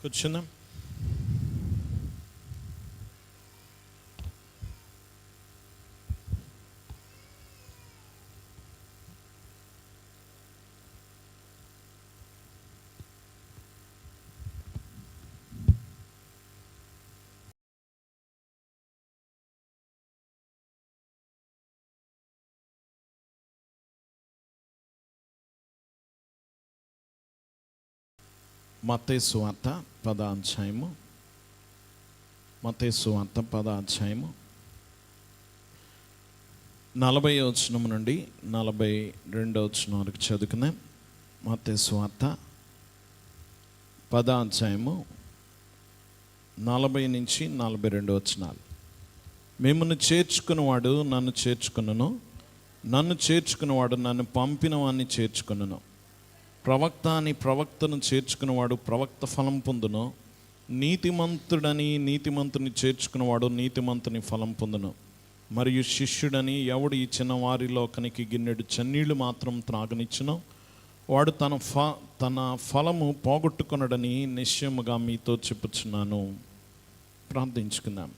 కూర్చుందాం మతేసు వార్త పద అధ్యాయము మతేసు వార్త పద అధ్యాయము నలభై వచనం నుండి నలభై రెండో వచనం వరకు చదువుకుందాం. మతేసు వార్త పద అధ్యాయము నలభై నుంచి నలభై రెండు వచనాలు. మిమ్మల్ని చేర్చుకున్నవాడు నన్ను చేర్చుకున్నను నన్ను చేర్చుకున్నవాడు నన్ను పంపిన వాడిని చేర్చుకున్నను. ప్రవక్త అని ప్రవక్తను చేర్చుకున్నవాడు ప్రవక్త ఫలం పొందును. నీతిమంతుడని నీతిమంతుని చేర్చుకున్నవాడు నీతిమంతుని ఫలం పొందును. మరియు శిష్యుడని ఎవడు ఈ చిన్న వారిలో కనికి గిన్నెడు చెన్నీళ్ళు మాత్రం త్రాగనిచ్చును. వాడు తన ఫ తన ఫలము పోగొట్టుకున్నాడని నిశ్చయముగా మీతో చెప్పుచున్నాను. ప్రార్థించుకుందాం.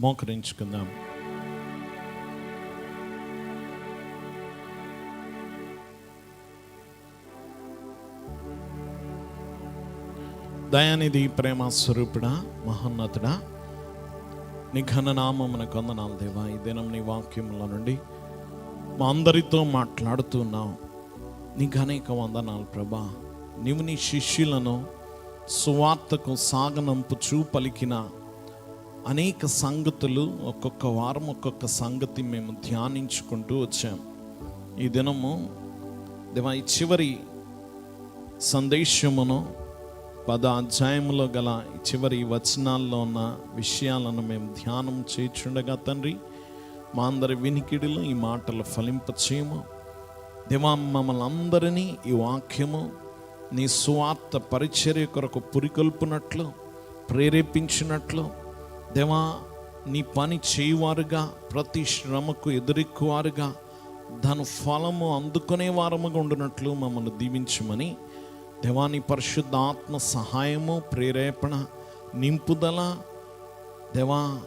మోకరించుకుందాం. దయానిధి ప్రేమ స్వరూపుడా మహోన్నతుడా నీ ఘననామమున కొందనాలు దేవా ఈ దినం నీ వాక్యముల నుండి మా అందరితో మాట్లాడుతున్నావు నీ ఘనేక వందనాలు ప్రభా. నీవు నీ శిష్యులను సువార్తకు సాగనంపుచూ పలికిన అనేక సంగతులు ఒక్కొక్క వారం ఒక్కొక్క సంగతి మేము ధ్యానించుకుంటూ వచ్చాం. ఈ దినము దేవా ఈ చివరి సందేశమును పద అధ్యాయంలో గల చివరి వచనాల్లో ఉన్న విషయాలను మేము ధ్యానం చేయుచుండగా తండ్రి మా అందరి వినికిడిలో ఈ మాటలు ఫలింపచేయము. దివా మమ్మల్ని అందరినీ ఈ వాక్యము నీ స్వార్థ పరిచర్య కొరకు పురికొల్పునట్లు ప్రేరేపించినట్లు దేవా నీ పని చేయువారుగా ప్రతి శ్రమకు ఎదురెక్కువారుగా దాని ఫలము అందుకునే వారముగా ఉండునట్లు మమ్మల్ని దీవించమని దేవాని పరిశుద్ధ ఆత్మ సహాయము ప్రేరేపణ నింపుదల దేవా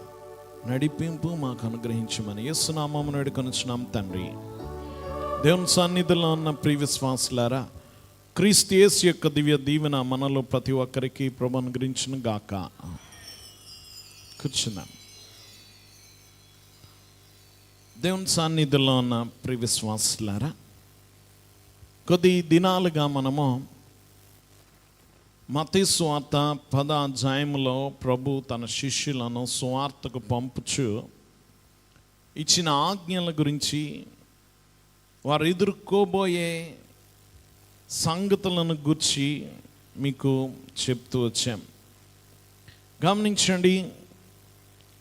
నడిపింపు మాకు అనుగ్రహించమని యేసునామము నడుకొనిచున్నాం తండ్రి. దేవుని సన్నిధిలో ఉన్న ప్రియ విశ్వాసులారా క్రీస్తు యేసు యొక్క దివ్య దీవెన మనలో ప్రతి ఒక్కరికి ప్రభు అనుగ్రహించిన గాక. కూర్చున్నాం. దేవుని సన్నిధిలో ఉన్న ప్రియ విశ్వాసులారా కొద్ది దినాలుగా మనము మతి స్వార్త పద అధ్యాయంలో ప్రభు తన శిష్యులను స్వార్థకు పంపుచు ఇచ్చిన ఆజ్ఞల గురించి వారు ఎదుర్కోబోయే సంగతులను గుర్చి మీకు చెప్తూ వచ్చాం. గమనించండి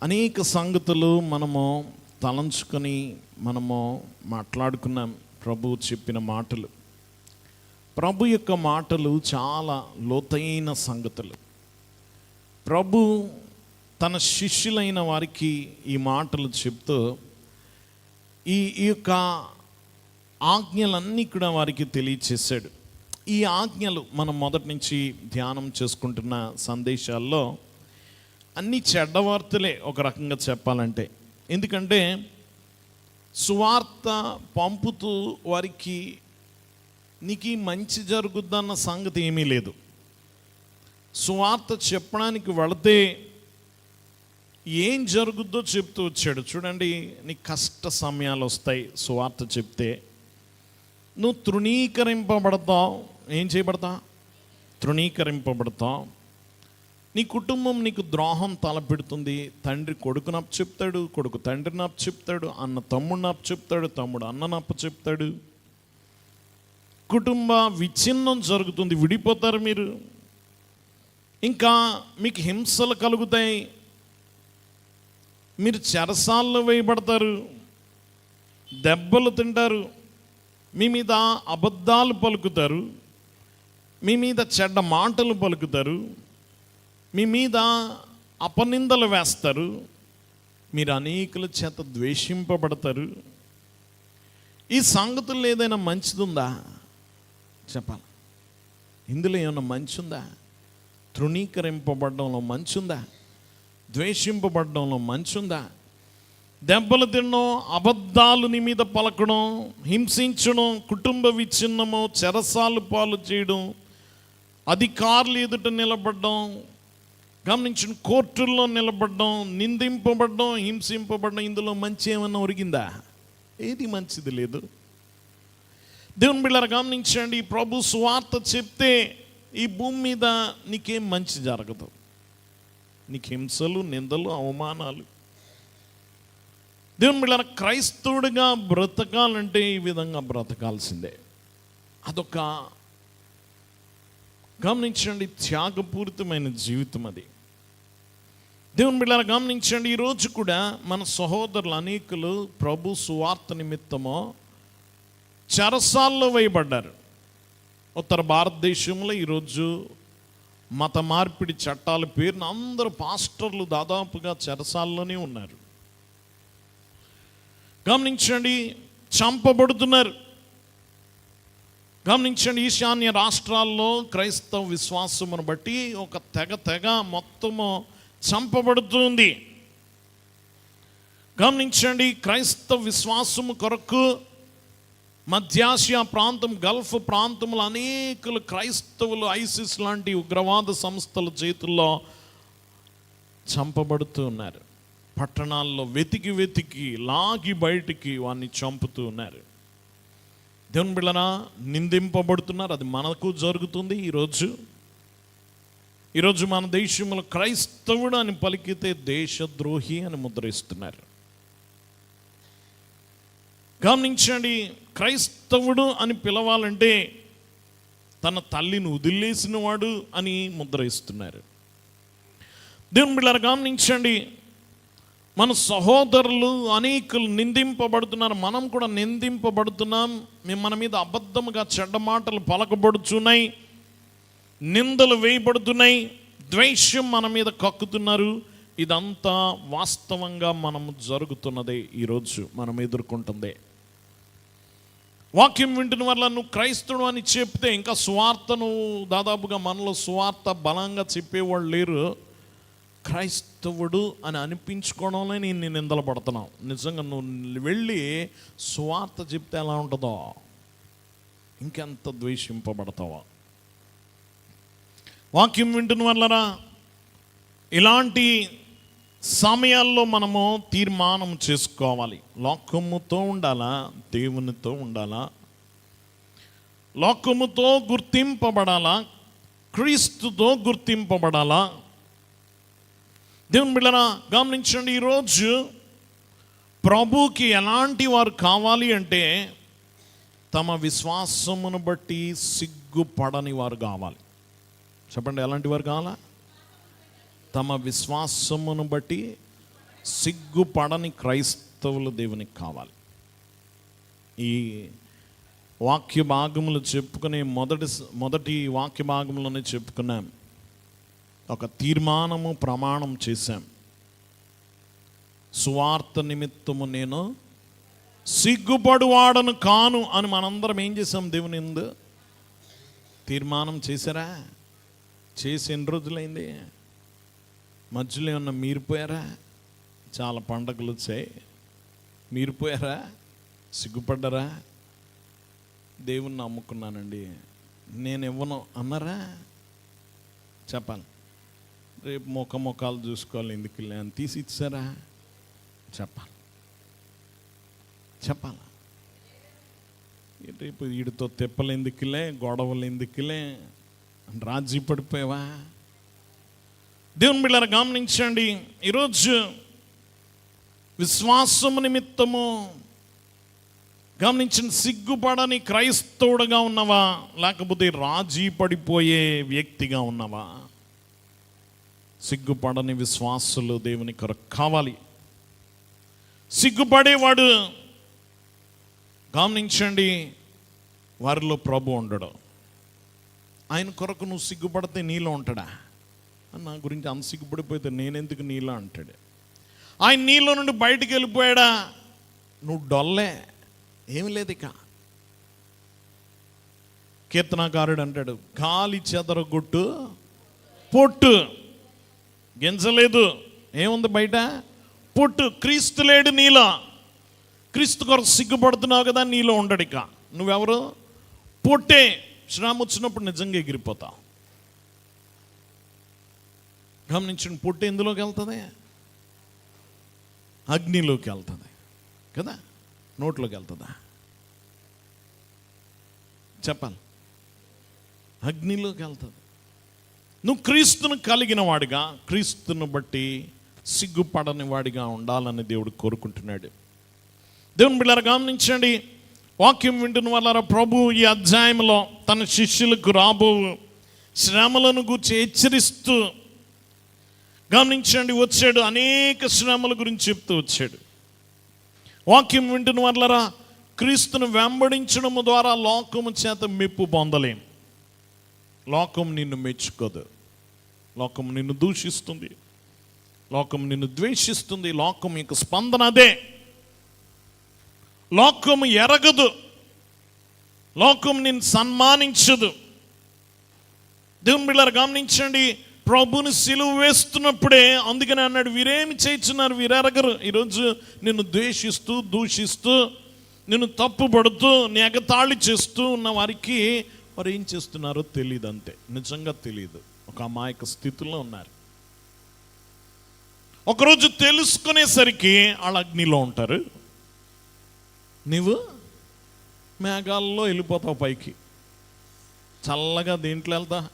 అనేక సంగతులు మనము తలంచుకొని మనము మాట్లాడుకున్నాం. ప్రభు చెప్పిన మాటలు. ప్రభు యొక్క మాటలు చాలా లోతైన సంగతులు. ప్రభు తన శిష్యులైన వారికి ఈ మాటలు చెప్తూ ఈ ఈ యొక్క ఆజ్ఞలన్నీ కూడా వారికి తెలియచేశాడు. ఈ ఆజ్ఞలు మనం మొదటి నుంచి ధ్యానం చేసుకుంటున్న సందేశాల్లో అన్ని చెడ్డవార్తలే ఒక రకంగా చెప్పాలంటే. ఎందుకంటే సువార్త పంపుతూ వారికి నీకు ఈ మంచి జరుగుద్దన్న సంగతి ఏమీ లేదు. సువార్త చెప్పడానికి వెళితే ఏం జరుగుద్దో చెప్తూ వచ్చాడు. చూడండి నీ కష్ట సమయాలు వస్తాయి సువార్త చెప్తే. నువ్వు తృణీకరింపబడతావు. ఏం చేయబడతా? తృణీకరింపబడతావు. నీ కుటుంబం నీకు ద్రోహం తలపెడుతుంది. తండ్రి కొడుకుని అప్పు చెప్తాడు కొడుకు తండ్రిని అప్పు చెప్తాడు అన్న తమ్ముడిని అప్పు చెప్తాడు తమ్ముడు అన్న అప్పు చెప్తాడు. కుటుంబ విచ్ఛిన్నం జరుగుతుంది. విడిపోతారు మీరు. ఇంకా మీకు హింసలు కలుగుతాయి. మీరు చెరసాల్లో వేయబడతారు. దెబ్బలు తింటారు. మీ మీద అబద్ధాలు పలుకుతారు. మీ మీద చెడ్డ మాటలు పలుకుతారు. మీ మీద అపనిందలు వేస్తారు. మీరు అనేకుల చేత ద్వేషింపబడతారు. ఈ సంగతుల్లో ఏదైనా మంచిదుందా? చెప్పాలి. ఇందులో ఏమైనా మంచి ఉందా తృణీకరింపబడడంలో మంచి ఉందా ద్వేషింపబడడంలో మంచి ఉందా దెబ్బలు తినడం అబద్ధాలు నీ మీద పలకడం హింసించడం కుటుంబ విచ్ఛిన్నము చెరసాలు పాలు చేయడం అధికారులు ఎదుట నిలబడడం గమనించిన కోర్టుల్లో నిలబడడం నిందింపబడడం హింసింపబడడం ఇందులో మంచి ఏమైనా ఒరిగిందా? ఏది మంచిది లేదు. దేవుని బిళ్ళారు గమనించండి ప్రభు స్వార్థ చెప్తే ఈ భూమి మీద నీకేం మంచి జరగదు. నీకు హింసలు నిందలు అవమానాలు. దేవుని బిళ్ళారు క్రైస్తవుడిగా బ్రతకాలంటే ఈ విధంగా బ్రతకాల్సిందే. అదొక గమనించండి త్యాగపూరితమైన జీవితం అది. దేవుని బిడ్డలారా గమనించండి ఈరోజు కూడా మన సహోదరులు అనేకులు ప్రభు సువార్త నిమిత్తమో చెరసాల్లో వేయబడ్డారు. ఉత్తర భారతదేశంలో ఈరోజు మత మార్పిడి చట్టాల పేరున అందరు పాస్టర్లు దాదాపుగా చెరసాల్లోనే ఉన్నారు. గమనించండి చంపబడుతున్నారు. గమనించండి ఈశాన్య రాష్ట్రాల్లో క్రైస్తవ విశ్వాసమును బట్టి ఒక తెగ తెగ మొత్తము చంపబడుతుంది. గమనించండి క్రైస్తవ విశ్వాసము కొరకు మధ్యాసియా ప్రాంతం గల్ఫ్ ప్రాంతంలో అనేకులు క్రైస్తవులు ఐసిస్ లాంటి ఉగ్రవాద సంస్థల చేతుల్లో చంపబడుతూ ఉన్నారు. పట్టణాల్లో వెతికి వెతికి లాగి బయటికి వాడిని చంపుతూ ఉన్నారు. దేవుని బిళ్ళన నిందింపబడుతున్నారు. అది మనకు జరుగుతుంది ఈరోజు. ఈరోజు మన దేశంలో క్రైస్తవుడు అని పలికితే దేశద్రోహి అని ముద్రిస్తున్నారు. గమనించండి క్రైస్తవుడు అని పిలవాలంటే తన తల్లిని వదిలేసినవాడు అని ముద్ర ఇస్తున్నారు దేవుని బిళ్ళారు గమనించండి మన సహోదరులు అనేకులు నిందింపబడుతున్నారు మనం కూడా నిందింపబడుతున్నాం మేము మన మీద అబద్ధముగా చెడ్డ మాటలు పలకబడుచున్నాయి నిందలు వేయబడుతున్నాయి ద్వేషం మన మీద కక్కుతున్నారు ఇదంతా వాస్తవంగా మనము జరుగుతున్నదే ఈరోజు మనం ఎదుర్కొంటుందే. వాక్యం వింటున్న వల్ల నువ్వు క్రైస్తవుడు అని చెప్తే ఇంకా స్వార్థ నువ్వు దాదాపుగా మనలో స్వార్థ బలంగా చెప్పేవాళ్ళు లేరు. క్రైస్తవుడు అని అనిపించుకోవడంలో నేను నేను నిందలు పడుతున్నావు. నిజంగా నువ్వు వెళ్ళి స్వార్థ చెప్తే ఎలా ఉంటుందో? ఇంకెంత ద్వేషింపబడతావా? వాక్యం వింటున్న వల్లరా ఇలాంటి సమయాల్లో మనము తీర్మానం చేసుకోవాలి. లోకముతో ఉండాలా? దేవునితో ఉండాలా? లోకముతో గుర్తింపబడాలా? క్రీస్తుతో గుర్తింపబడాలా? దేవుని బిళ్ళరా గమనించండి ఈరోజు ప్రభుకి ఎలాంటి వారు కావాలి అంటే తమ విశ్వాసమును బట్టి సిగ్గుపడని వారు కావాలి. చెప్పండి ఎలాంటి వారు కావాలా? తమ విశ్వాసమును బట్టి సిగ్గుపడని క్రైస్తవులు దేవునికి కావాలి. ఈ వాక్య భాగములు చెప్పుకునే మొదటి మొదటి వాక్య భాగంలోనే చెప్పుకున్నాం. ఒక తీర్మానము ప్రమాణం చేశాం. సువార్త నిమిత్తము నేను సిగ్గుపడువాడను కాను అని మనందరం ఏం చేసాం దేవుని ఎందు తీర్మానం చేశారా? చేసి ఎన్ని రోజులైంది? మధ్యలో ఏమన్నా మీరిపోయారా? చాలా పండగలు వచ్చాయి మీరు పోయారా సిగ్గుపడ్డరా? దేవుణ్ణి నమ్ముకున్నానండి. నేను ఇవ్వను అన్నారా? చెప్పాలి. రేపు ముఖ ముఖాలు చూసుకోవాలి ఎందుకు అని తీసి ఇచ్చారా? చెప్పాలి. చెప్పాలా. రేపు వీడితో తిప్పలు ఎందుకులే గొడవలు ఎందుకులే రాజీ పడిపోయావా? దేవుని బిళ్ళారు గమనించండి. ఈరోజు విశ్వాసము నిమిత్తము గమనించిన సిగ్గుపడని క్రైస్తవుడుగా ఉన్నవా? లేకపోతే రాజీ పడిపోయే వ్యక్తిగా ఉన్నవా? సిగ్గుపడని విశ్వాసులు దేవుని కొరకు కావాలి. సిగ్గుపడేవాడు గమనించండి వారిలో ప్రభు ఉండడు. ఆయన కొరకు నువ్వు సిగ్గుపడితే నీలో ఉంటాడా? నా గురించి అంత సిగ్గుపడిపోతే నేనెందుకు నీలా అంటాడు. ఆయన నీళ్ళ నుండి బయటికి వెళ్ళిపోయాడా? నువ్వు డొల్లే. ఏమి లేదు ఇక. కీర్తనాకారుడు అంటాడు గాలి చెదరగొట్టు పొట్టు గింజలేదు. ఏముంది బయట? పొట్టు క్రీస్తు లేడు నీలో. క్రీస్తు కొరకు సిగ్గుపడుతున్నావు కదా నీలో ఉండడు ఇక. నువ్వెవరు? పొట్టే. శ్రామ వచ్చినప్పుడు నిజంగా ఎగిరిపోతావు. గమనించండి పొట్టు ఎందులోకి వెళ్తుంది? అగ్నిలోకి వెళ్తుంది. కదా? నోట్లోకి వెళ్తుందా? చెప్పాలి. అగ్నిలోకి వెళ్తుంది. నువ్వు క్రీస్తును కలిగిన వాడిగా క్రీస్తును బట్టి సిగ్గుపడని వాడిగా ఉండాలని దేవుడు కోరుకుంటున్నాడు. దేవుని బిళ్ళారా గమనించండి. వాక్యం వింటున్న వాళ్ళ ప్రభు ఈ అధ్యాయంలో తన శిష్యులకు రాబో శ్రమలను గురించి హెచ్చరిస్తూ గమనించండి వచ్చాడు. అనేక శ్రమల గురించి చెప్తూ వచ్చాడు. వాక్యం వింటున్న వాళ్ళరా క్రీస్తును వెంబడించడము ద్వారా లోకము చేత మెప్పు పొందలేం లోకం నిన్ను మెచ్చుకోదు. లోకం నిన్ను దూషిస్తుంది. లోకం నిన్ను ద్వేషిస్తుంది. లోకం యొక్క స్పందన అదే. లోకము ఎరగదు. లోకం నిన్ను సన్మానించదు. దేవుని బిళ్ళారు గమనించండి. ప్రభుని సిలువ వేస్తున్నప్పుడే అందుకని అన్నాడు వీరేమి చేస్తున్నారు? వీరెరగరు. ఈరోజు నిన్ను ద్వేషిస్తూ దూషిస్తూ నిన్ను తప్పుపడుతూ నీ ఎగతాళి చేస్తూ ఉన్న వారికి వారు ఏం చేస్తున్నారో తెలియదు అంతే. నిజంగా తెలియదు ఒక అమాయక స్థితిలో ఉన్నారు. ఒకరోజు తెలుసుకునేసరికి వాళ్ళ అగ్నిలో ఉంటారు. నీవు మేఘాల్లో వెళ్ళిపోతావు పైకి. చల్లగా దేంట్లో వెళ్తా?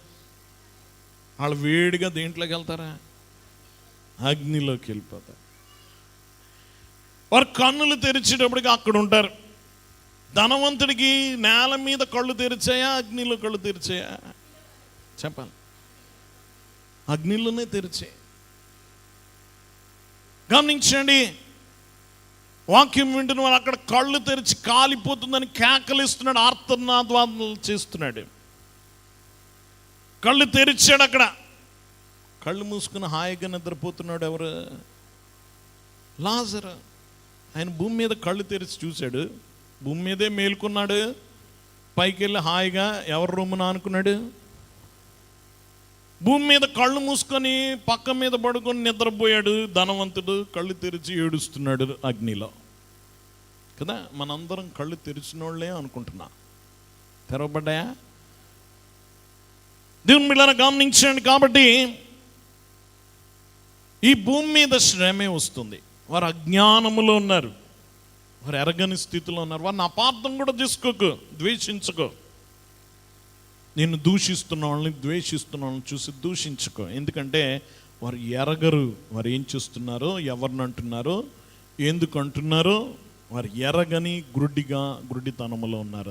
వాళ్ళు వేడిగా దేంట్లోకి వెళ్తారా? అగ్నిలోకి వెళ్ళిపోతారు. వారు కన్నులు తెరిచేటప్పటికి అక్కడ ఉంటారు. ధనవంతుడికి నేల మీద కళ్ళు తెరిచాయా? అగ్నిలో కళ్ళు తెరిచాయా? చెప్పాలి. అగ్నిలోనే తెరిచే గమనించండి వాక్యం వింటున్న వారు అక్కడ కళ్ళు తెరిచి కాలిపోతుందని కేకలిస్తున్నాడు ఆర్తనాద్వాదాలు చేస్తున్నాడు. కళ్ళు తెరిచాడు అక్కడ. కళ్ళు మూసుకుని హాయిగా నిద్రపోతున్నాడు ఎవరు? లాజర్. ఆయన భూమి మీద కళ్ళు తెరిచి చూశాడు. భూమి మీదే మేలుకున్నాడు. పైకి వెళ్ళి హాయిగా ఎవరి రూమున అనుకున్నాడు భూమి మీద కళ్ళు మూసుకొని పక్క మీద పడుకొని నిద్రపోయాడు. ధనవంతుడు కళ్ళు తెరిచి ఏడుస్తున్నాడు అగ్నిలో. కదా మనందరం కళ్ళు తెరిచిన వాళ్ళే అనుకుంటున్నా. తెరవబడ్డాయా? దేవుని మిళ్ళని గమనించండి కాబట్టి ఈ భూమి మీద శ్రమే వస్తుంది. వారు అజ్ఞానములో ఉన్నారు. వారు ఎరగని స్థితిలో ఉన్నారు. వారిని అపార్థం కూడా తీసుకోకు ద్వేషించుకో. నేను దూషిస్తున్న వాళ్ళని ద్వేషిస్తున్న వాళ్ళని చూసి దూషించుకో. ఎందుకంటే వారు ఎరగరు. వారు ఏం చేస్తున్నారో? ఎవరిని అంటున్నారో? ఎందుకు అంటున్నారో? వారు ఎరగని గుడ్డిగా గుడ్డితనములో ఉన్నారు